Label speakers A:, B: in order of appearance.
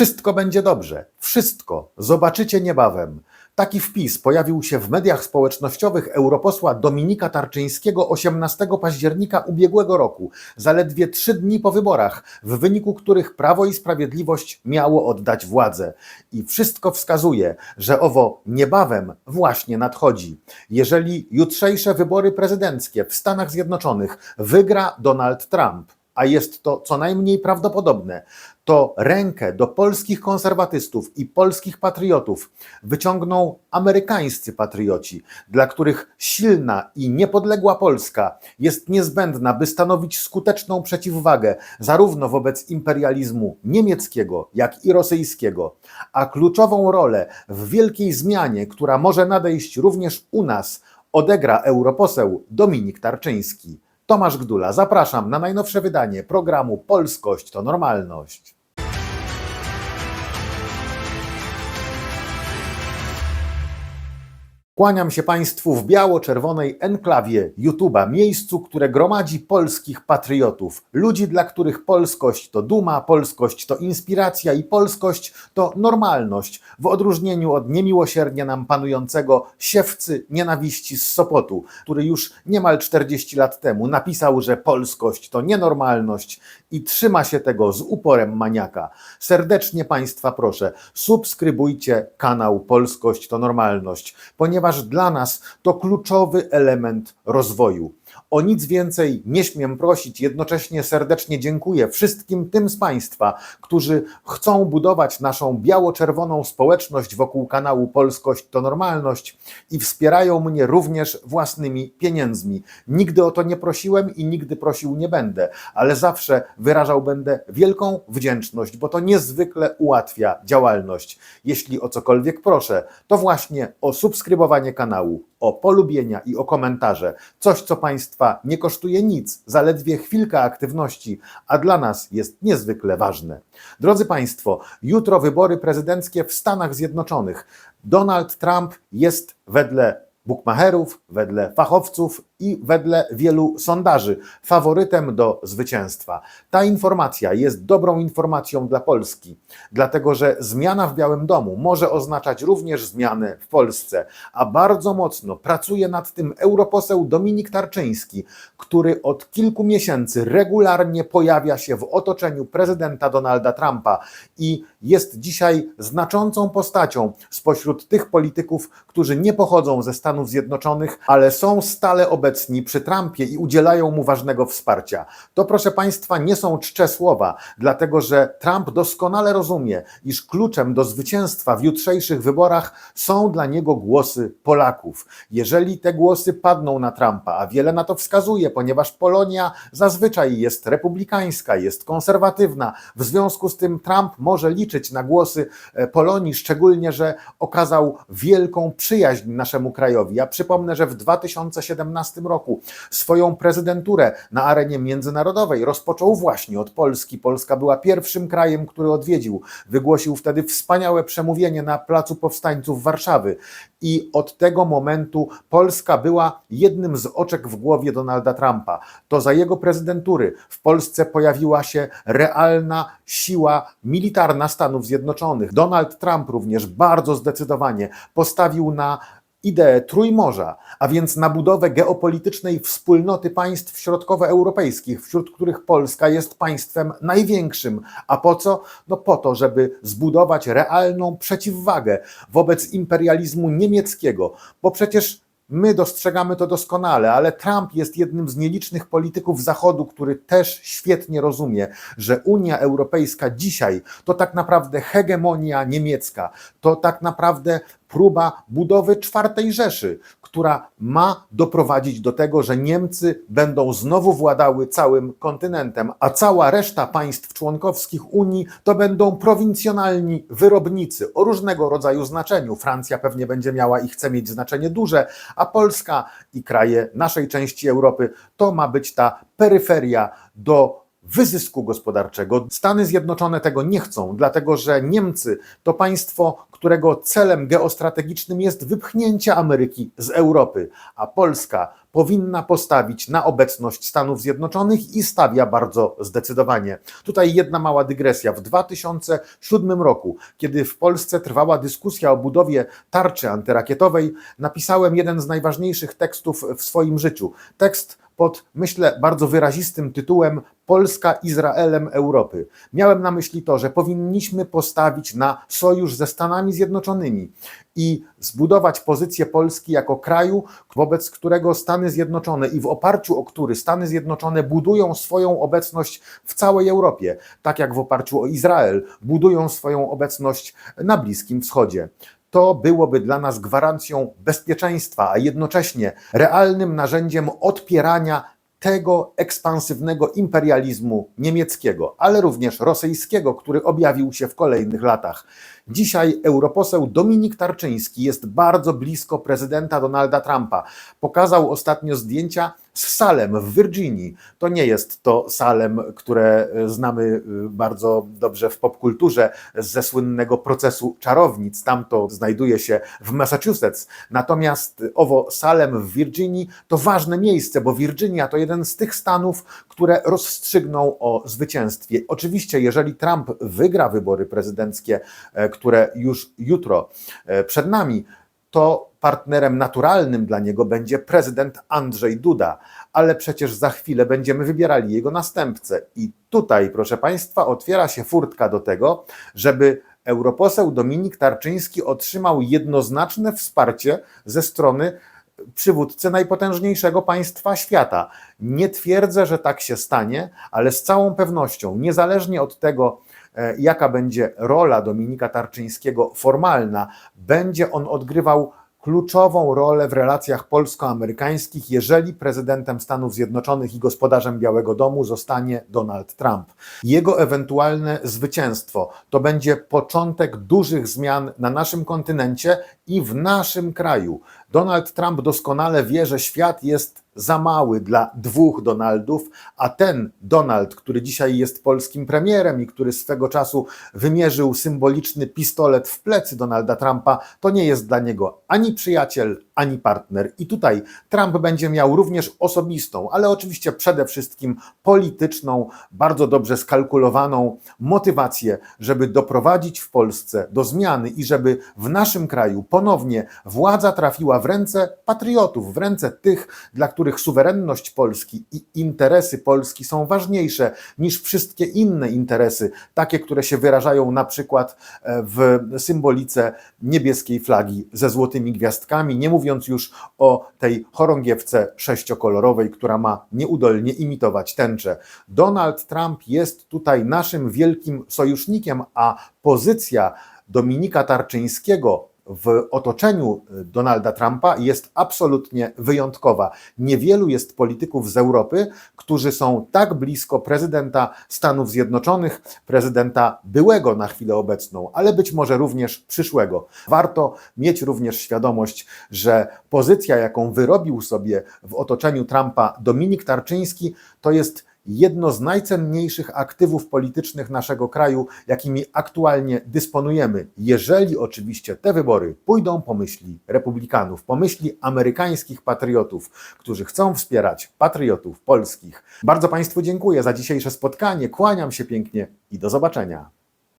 A: Wszystko będzie dobrze. Wszystko. Zobaczycie niebawem. Taki wpis pojawił się w mediach społecznościowych europosła Dominika Tarczyńskiego 18 października ubiegłego roku, zaledwie trzy dni po wyborach, w wyniku których Prawo i Sprawiedliwość miało oddać władzę. I wszystko wskazuje, że owo niebawem właśnie nadchodzi. Jeżeli jutrzejsze wybory prezydenckie w Stanach Zjednoczonych wygra Donald Trump, a jest to co najmniej prawdopodobne, to rękę do polskich konserwatystów i polskich patriotów wyciągną amerykańscy patrioci, dla których silna i niepodległa Polska jest niezbędna, by stanowić skuteczną przeciwwagę zarówno wobec imperializmu niemieckiego, jak i rosyjskiego, a kluczową rolę w wielkiej zmianie, która może nadejść również u nas, odegra europoseł Dominik Tarczyński. Tomasz Gdula, zapraszam na najnowsze wydanie programu Polskość to Normalność. Kłaniam się Państwu w biało-czerwonej enklawie YouTube'a, miejscu, które gromadzi polskich patriotów, ludzi, dla których polskość to duma, polskość to inspiracja i polskość to normalność, w odróżnieniu od niemiłosiernie nam panującego siewcy nienawiści z Sopotu, który już niemal 40 lat temu napisał, że polskość to nienormalność i trzyma się tego z uporem maniaka. Serdecznie Państwa proszę, subskrybujcie kanał Polskość to Normalność, ponieważ dla nas to kluczowy element rozwoju. O nic więcej nie śmiem prosić, jednocześnie serdecznie dziękuję wszystkim tym z Państwa, którzy chcą budować naszą biało-czerwoną społeczność wokół kanału Polskość to Normalność i wspierają mnie również własnymi pieniędzmi. Nigdy o to nie prosiłem i nigdy prosił nie będę, ale zawsze wyrażał będę wielką wdzięczność, bo to niezwykle ułatwia działalność. Jeśli o cokolwiek proszę, to właśnie o subskrybowanie kanału, o polubienia i o komentarze. Coś, co Państwa nie kosztuje nic, zaledwie chwilka aktywności, a dla nas jest niezwykle ważne. Drodzy Państwo, jutro wybory prezydenckie w Stanach Zjednoczonych. Donald Trump jest wedle bukmacherów, wedle fachowców i wedle wielu sondaży faworytem do zwycięstwa. Ta informacja jest dobrą informacją dla Polski, dlatego że zmiana w Białym Domu może oznaczać również zmianę w Polsce, a bardzo mocno pracuje nad tym europoseł Dominik Tarczyński, który od kilku miesięcy regularnie pojawia się w otoczeniu prezydenta Donalda Trumpa i jest dzisiaj znaczącą postacią spośród tych polityków, którzy nie pochodzą ze Stanów Zjednoczonych, ale są stale obecni przy Trumpie i udzielają mu ważnego wsparcia. To, proszę Państwa, nie są czcze słowa, dlatego że Trump doskonale rozumie, iż kluczem do zwycięstwa w jutrzejszych wyborach są dla niego głosy Polaków. Jeżeli te głosy padną na Trumpa, a wiele na to wskazuje, ponieważ Polonia zazwyczaj jest republikańska, jest konserwatywna, w związku z tym Trump może liczyć na głosy e, Polonii, szczególnie, że okazał wielką przyjaźń naszemu krajowi. Ja przypomnę, że w 2017 roku swoją prezydenturę na arenie międzynarodowej rozpoczął właśnie od Polski. Polska była pierwszym krajem, który odwiedził. Wygłosił wtedy wspaniałe przemówienie na Placu Powstańców Warszawy. I od tego momentu Polska była jednym z oczek w głowie Donalda Trumpa. To za jego prezydentury w Polsce pojawiła się realna siła militarna Stanów Zjednoczonych. Donald Trump również bardzo zdecydowanie postawił na ideę Trójmorza, a więc na budowę geopolitycznej wspólnoty państw środkowoeuropejskich, wśród których Polska jest państwem największym. A po co? No po to, żeby zbudować realną przeciwwagę wobec imperializmu niemieckiego, bo przecież My dostrzegamy to doskonale, ale Trump jest jednym z nielicznych polityków Zachodu, który też świetnie rozumie, że Unia Europejska dzisiaj to tak naprawdę hegemonia niemiecka, to tak naprawdę próba budowy czwartej Rzeszy, która ma doprowadzić do tego, że Niemcy będą znowu władały całym kontynentem, a cała reszta państw członkowskich Unii to będą prowincjonalni wyrobnicy o różnego rodzaju znaczeniu. Francja pewnie będzie miała i chce mieć znaczenie duże, a Polska i kraje naszej części Europy to ma być ta peryferia do wyzysku gospodarczego. Stany Zjednoczone tego nie chcą, dlatego że Niemcy to państwo, którego celem geostrategicznym jest wypchnięcie Ameryki z Europy, a Polska powinna postawić na obecność Stanów Zjednoczonych i stawia bardzo zdecydowanie. Tutaj jedna mała dygresja. W 2007 roku, kiedy w Polsce trwała dyskusja o budowie tarczy antyrakietowej, napisałem jeden z najważniejszych tekstów w swoim życiu. Tekst pod, myślę, bardzo wyrazistym tytułem Polska Izraelem Europy. Miałem na myśli to, że powinniśmy postawić na sojusz ze Stanami Zjednoczonymi i zbudować pozycję Polski jako kraju, wobec którego Stany Zjednoczone i w oparciu o który Stany Zjednoczone budują swoją obecność w całej Europie, tak jak w oparciu o Izrael budują swoją obecność na Bliskim Wschodzie to byłoby dla nas gwarancją bezpieczeństwa, a jednocześnie realnym narzędziem odpierania tego ekspansywnego imperializmu niemieckiego, ale również rosyjskiego, który objawił się w kolejnych latach. Dzisiaj europoseł Dominik Tarczyński jest bardzo blisko prezydenta Donalda Trumpa. Pokazał ostatnio zdjęcia z Salem w Virginii. To nie jest to Salem, które znamy y, bardzo dobrze w popkulturze ze słynnego procesu czarownic. Tam to znajduje się w Massachusetts. Natomiast owo Salem w Virginii to ważne miejsce, bo Virginia to jeden z tych stanów, które rozstrzygną o zwycięstwie. Oczywiście, jeżeli Trump wygra wybory prezydenckie, e, które już jutro e, przed nami, to partnerem naturalnym dla niego będzie prezydent Andrzej Duda, ale przecież za chwilę będziemy wybierali jego następcę. I tutaj, proszę Państwa, otwiera się furtka do tego, żeby europoseł Dominik Tarczyński otrzymał jednoznaczne wsparcie ze strony przywódcy najpotężniejszego państwa świata. Nie twierdzę, że tak się stanie, ale z całą pewnością, niezależnie od tego, jaka będzie rola Dominika Tarczyńskiego formalna, będzie on odgrywał kluczową rolę w relacjach polsko-amerykańskich, jeżeli prezydentem Stanów Zjednoczonych i gospodarzem Białego Domu zostanie Donald Trump. Jego ewentualne zwycięstwo to będzie początek dużych zmian na naszym kontynencie i w naszym kraju. Donald Trump doskonale wie, że świat jest za mały dla dwóch Donaldów, a ten Donald, który dzisiaj jest polskim premierem i który swego czasu wymierzył symboliczny pistolet w plecy Donalda Trumpa, to nie jest dla niego ani przyjaciel, ani partner. I tutaj Trump będzie miał również osobistą, ale oczywiście przede wszystkim polityczną, bardzo dobrze skalkulowaną motywację, żeby doprowadzić w Polsce do zmiany i żeby w naszym kraju ponownie władza trafiła w ręce patriotów, w ręce tych, dla których suwerenność Polski i interesy Polski są ważniejsze niż wszystkie inne interesy, takie, które się wyrażają na przykład e, w symbolice niebieskiej flagi ze złotymi gwiazdkami, nie mówiąc już o tej chorągiewce sześciokolorowej, która ma nieudolnie imitować tęczę. Donald Trump jest tutaj naszym wielkim sojusznikiem, a pozycja Dominika Tarczyńskiego w otoczeniu Donalda Trumpa jest absolutnie wyjątkowa. Niewielu jest polityków z Europy, którzy są tak blisko prezydenta Stanów Zjednoczonych, prezydenta byłego na chwilę obecną, ale być może również przyszłego. Warto mieć również świadomość, że pozycja, jaką wyrobił sobie w otoczeniu Trumpa Dominik Tarczyński, to jest jedno z najcenniejszych aktywów politycznych naszego kraju, jakimi aktualnie dysponujemy, jeżeli oczywiście te wybory pójdą po myśli republikanów, po myśli amerykańskich patriotów, którzy chcą wspierać patriotów polskich. Bardzo Państwu dziękuję za dzisiejsze spotkanie, kłaniam się pięknie i do zobaczenia.